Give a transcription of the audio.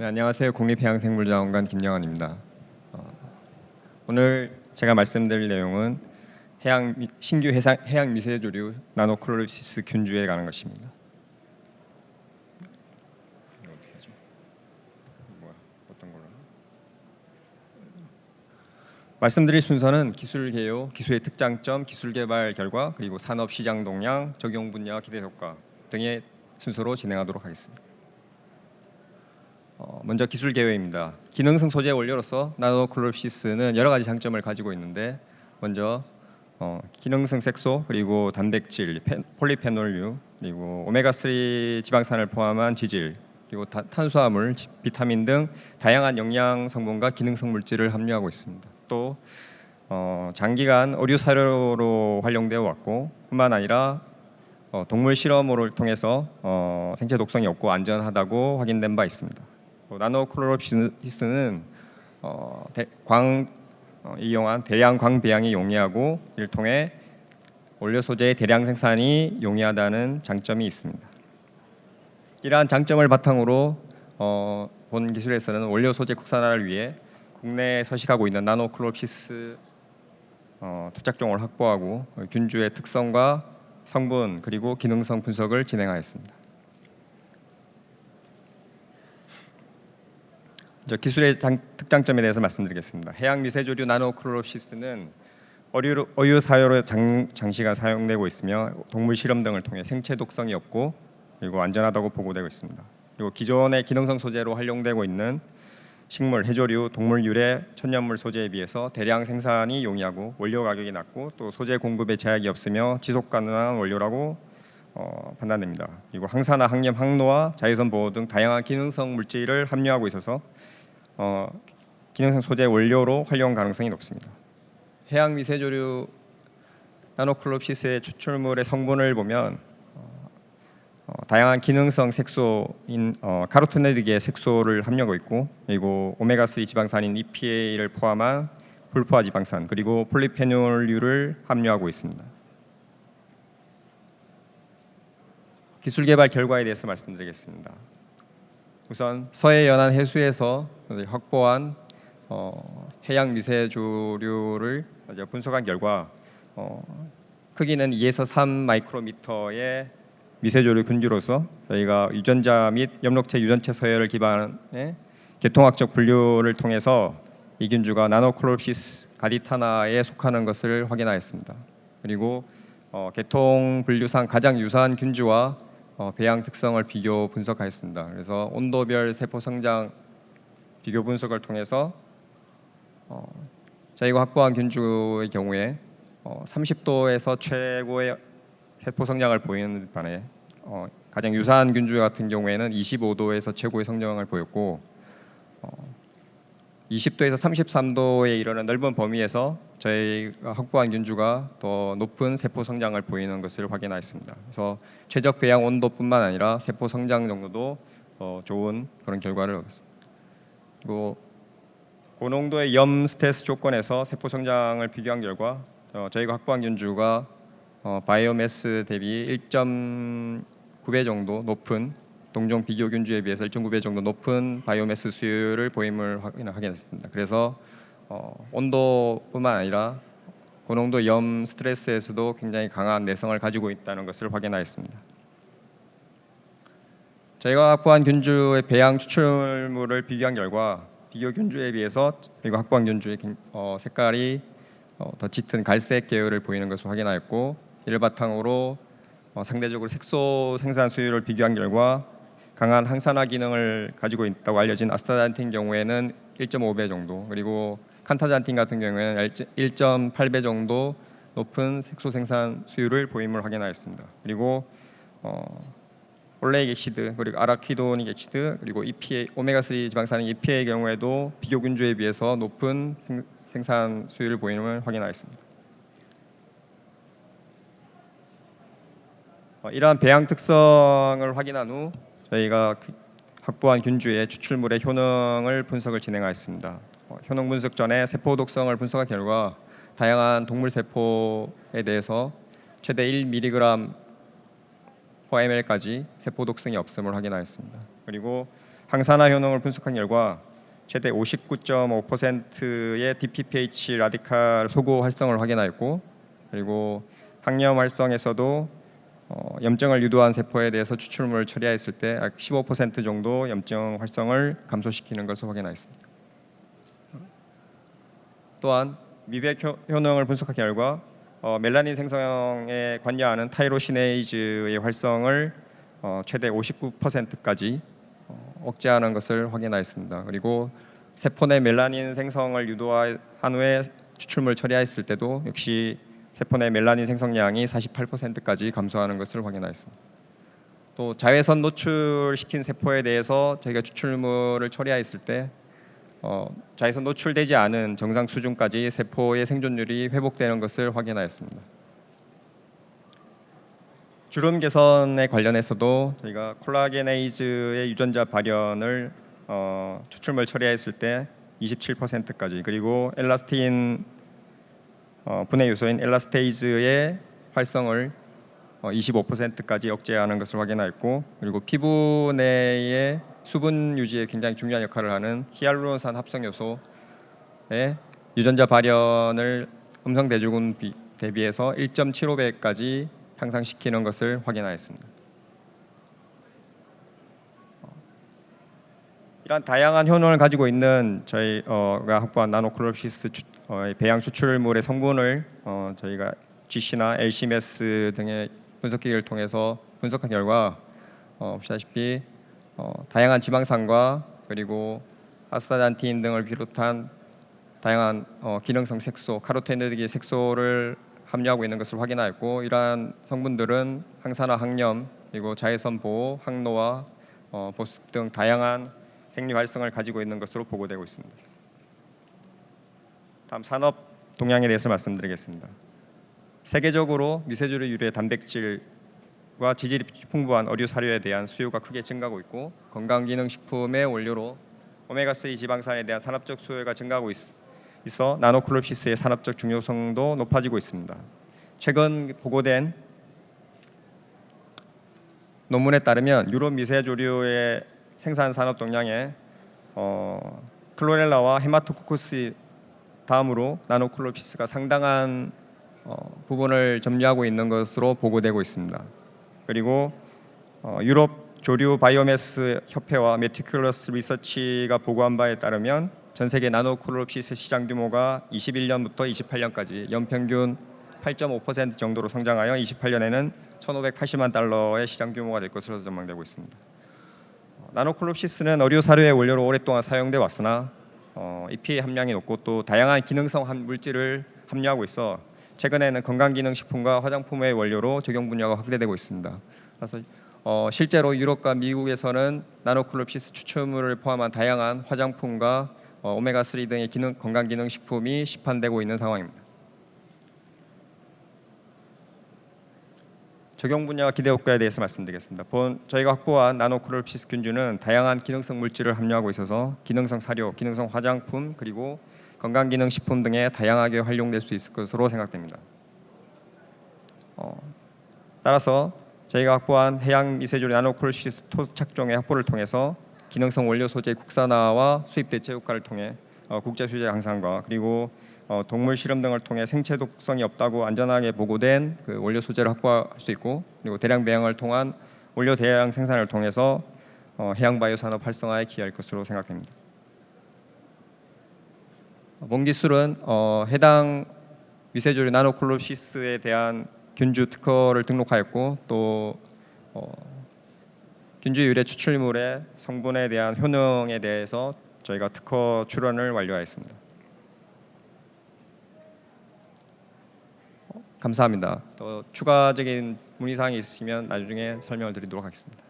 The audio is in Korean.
네, 안녕하세요. 국립해양생물자원관 김영환입니다. 어, 오늘 제가 말씀드릴 내용은 해양 미- 신규 해상, 해양 미세조류 나노클로립시스 균주에 관한 것입니다. 말씀드릴 순서는 기술 개요, 기술의 특장점, 기술 개발 결과, 그리고 산업 시장 동향, 적용 분야, 기대 효과 등의 순서로 진행하도록 하겠습니다. 어, 먼저 기술 개요입니다. 기능성 소재 원료로서 나노클로립시스는 여러 가지 장점을 가지고 있는데 먼저 어, 기능성 색소 그리고 단백질, 페- 폴리페놀류 그리고 오메가 3 지방산을 포함한 지질 그리고 타- 탄수화물, 지- 비타민 등 다양한 영양 성분과 기능성 물질을 함유하고 있습니다. 또 어, 장기간 의류 사료로 활용되어 왔고 뿐만 아니라 어, 동물 실험을 통해서 어, 생체 독성이 없고 안전하다고 확인된 바 있습니다. 또 나노 클로롭시스는 어, 대, 광 어, 이용한 대량 광 배양이 용이하고 이를 통해 원료 소재의 대량 생산이 용이하다는 장점이 있습니다. 이러한 장점을 바탕으로 어, 본 기술에서는 원료 소재 국산화를 위해 국내에 서식하고 있는 나노 클로롭시스 어, 토착종을 확보하고 어, 균주의 특성과 성분 그리고 기능성 분석을 진행하였습니다. 기술의 장, 특장점에 대해서 말씀드리겠습니다. 해양 미세조류 나노크로롭시스는 어류, 어유 사료로 장, 장시간 사용되고 있으며 동물 실험 등을 통해 생체 독성이 없고 그리고 안전하다고 보고되고 있습니다. 그리고 기존의 기능성 소재로 활용되고 있는 식물, 해조류, 동물 유래 천연물 소재에 비해서 대량 생산이 용이하고 원료 가격이 낮고 또 소재 공급에 제약이 없으며 지속 가능한 원료라고 어, 판단됩니다. 그리고 항산화, 항염, 항노화, 자외선 보호 등 다양한 기능성 물질을 함유하고 있어서 어, 기능성 소재 원료로 활용 가능성이 높습니다. 해양 미세조류 나노클롭시스의 추출물의 성분을 보면 어, 다양한 기능성 색소인 어, 카로티노이드계 색소를 함유하고 있고 그리고 오메가 3 지방산인 EPA를 포함한 불포화 지방산 그리고 폴리페놀류를 함유하고 있습니다. 기술 개발 결과에 대해서 말씀드리겠습니다. 우선 서해 연안 해수에서 확보한 어, 해양 미세 조류를 이제 분석한 결과 어, 크기는 2에서 3 마이크로미터의 미세 조류 균주로서 저희가 유전자 및 엽록체 유전체 서열을 기반의 계통학적 분류를 통해서 이 균주가 나노클로피스 가디타나에 속하는 것을 확인하였습니다. 그리고 어, 계통 분류상 가장 유사한 균주와 어, 배양 특성을 비교 분석하였습니다. 그래서 온도별 세포 성장 비교 분석을 통해서 어, 저희가 확보한 균주의 경우에 어, 30도에서 최고의 세포 성장을 보이는 반에 어, 가장 유사한 균주 같은 경우에는 25도에서 최고의 성장을 보였고 어, 20도에서 33도에 이르는 넓은 범위에서 저희가 확보한 균주가 더 높은 세포 성장을 보이는 것을 확인하였습니다. 그래서 최적 배양 온도뿐만 아니라 세포 성장 정도도 더 좋은 그런 결과를 얻었습니다. 그리고 고농도의 염 스트레스 조건에서 세포 성장을 비교한 결과 어, 저희가 확보한 균주가 어, 바이오매스 대비 1.9배 정도 높은 동종 비교 균주에 비해서 1.9배 정도 높은 바이오매스 수율을 보임을 확인- 확인했습니다. 그래서 어, 온도뿐만 아니라 고농도 염 스트레스에서도 굉장히 강한 내성을 가지고 있다는 것을 확인하였습니다. 저희가 확보한 균주의 배양 추출물을 비교한 결과 비교 균주에 비해서 저희가 확보한 균주의 긴- 어, 색깔이 어, 더 짙은 갈색 계열을 보이는 것을 확인하였고 이를 바탕으로 어, 상대적으로 색소 생산 수율을 비교한 결과 강한 항산화 기능을 가지고 있다고 알려진 아스타잔틴 경우에는 1.5배 정도 그리고 칸타잔틴 같은 경우에는 1.8배 정도 높은 색소 생산 수율을 보임을 확인하였습니다. 그리고 어, 올레익 액시드 그리고 아라키도닉 액시드 그리고 EPA 오메가 3 지방산인 EPA의 경우에도 비교 균주에 비해서 높은 생, 생산 수율을 보임을 확인하였습니다. 어, 이러한 배양 특성을 확인한 후 저희가 그 확보한 균주의 추출물의 효능을 분석을 진행하였습니다. 어, 효능 분석 전에 세포 독성을 분석한 결과 다양한 동물 세포에 대해서 최대 1mg per ml까지 세포 독성이 없음을 확인하였습니다. 그리고 항산화 효능을 분석한 결과 최대 59.5%의 DPPH 라디칼 소구 활성을 확인하였고 그리고 항염 활성에서도 어, 염증을 유도한 세포에 대해서 추출물을 처리했을 때 약 15% 정도 염증 활성을 감소시키는 것을 확인하였습니다. 또한 미백 효- 효능을 분석한 결과 어, 멜라닌 생성에 관여하는 타이로시네이즈의 활성을 어, 최대 59%까지 어, 억제하는 것을 확인하였습니다. 그리고 세포 내 멜라닌 생성을 유도한 후에 추출물 처리했을 때도 역시 세포 내 멜라닌 생성량이 48%까지 감소하는 것을 확인하였습니다. 또 자외선 노출시킨 세포에 대해서 저희가 추출물을 처리했을 때 어, 자외선 노출되지 않은 정상 수준까지 세포의 생존율이 회복되는 것을 확인하였습니다. 주름 개선에 관련해서도 저희가 콜라게네이즈의 유전자 발현을 어, 추출물 처리했을 때 27%까지 그리고 엘라스틴 어, 분해 요소인 엘라스테이즈의 활성을 어, 25%까지 억제하는 것을 확인하였고 그리고 피부 내의 수분 유지에 굉장히 중요한 역할을 하는 히알루론산 합성 요소의 유전자 발현을 음성 대조군 비- 대비해서 1.75배까지 향상시키는 것을 확인하였습니다. 어, 이러한 다양한 효능을 가지고 있는 저희가 확보한 나노클로피스 추- 어, 배양 추출물의 성분을 어, 저희가 GC나 LCMS 등의 분석기를 통해서 분석한 결과 어, 보시다시피 어, 다양한 지방산과 그리고 아스타잔틴 등을 비롯한 다양한 어, 기능성 색소, 카로테노이드 색소를 함유하고 있는 것을 확인하였고 이러한 성분들은 항산화 항염 그리고 자외선 보호, 항노화, 어, 보습 등 다양한 생리 활성을 가지고 있는 것으로 보고되고 있습니다. 다음 산업 동향에 대해서 말씀드리겠습니다. 세계적으로 미세조류 유래 단백질과 지질이 풍부한 어류 사료에 대한 수요가 크게 증가하고 있고 건강기능식품의 원료로 오메가3 지방산에 대한 산업적 수요가 증가하고 있, 있어 나노클로피스의 산업적 중요성도 높아지고 있습니다. 최근 보고된 논문에 따르면 유럽 미세조류의 생산 산업 동향에 어, 클로렐라와 헤마토코쿠스 다음으로 나노클로피스가 상당한 어, 부분을 점유하고 있는 것으로 보고되고 있습니다. 그리고 어, 유럽 조류 바이오매스 협회와 메티큘러스 리서치가 보고한 바에 따르면 전 세계 나노클로피스 시장 규모가 21년부터 28년까지 연평균 8.5% 정도로 성장하여 28년에는 1,580만 달러의 시장 규모가 될 것으로 전망되고 있습니다. 어, 나노클로피스는 어류 사료의 원료로 오랫동안 사용돼 왔으나 어, EPA 함량이 높고 또 다양한 기능성 함- 물질을 함유하고 있어 최근에는 건강기능식품과 화장품의 원료로 적용 분야가 확대되고 있습니다. 그래서 어, 실제로 유럽과 미국에서는 나노클로피스 추출물을 포함한 다양한 화장품과 어, 오메가 3 등의 기능 건강기능식품이 시판되고 있는 상황입니다. 적용 분야와 기대 효과에 대해서 말씀드리겠습니다. 본 저희가 확보한 나노클로피스 균주는 다양한 기능성 물질을 함유하고 있어서 기능성 사료, 기능성 화장품 그리고 건강기능식품 등에 다양하게 활용될 수 있을 것으로 생각됩니다. 어, 따라서 저희가 확보한 해양 미세조리 나노클로피스 토착종의 확보를 통해서 기능성 원료 소재 국산화와 수입 대체 효과를 통해 어, 국제 수제 향상과 그리고 어, 동물 실험 등을 통해 생체 독성이 없다고 안전하게 보고된 그 원료 소재를 확보할 수 있고 그리고 대량 배양을 통한 원료 대량 생산을 통해서 어, 해양 바이오 산업 활성화에 기여할 것으로 생각됩니다. 본 기술은 어, 해당 미세조류 나노클로시스에 대한 균주 특허를 등록하였고 또 어, 균주 유래 추출물의 성분에 대한 효능에 대해서 저희가 특허 출원을 완료하였습니다. 감사합니다. 또 추가적인 문의 사항이 있으시면 나중에 설명을 드리도록 하겠습니다.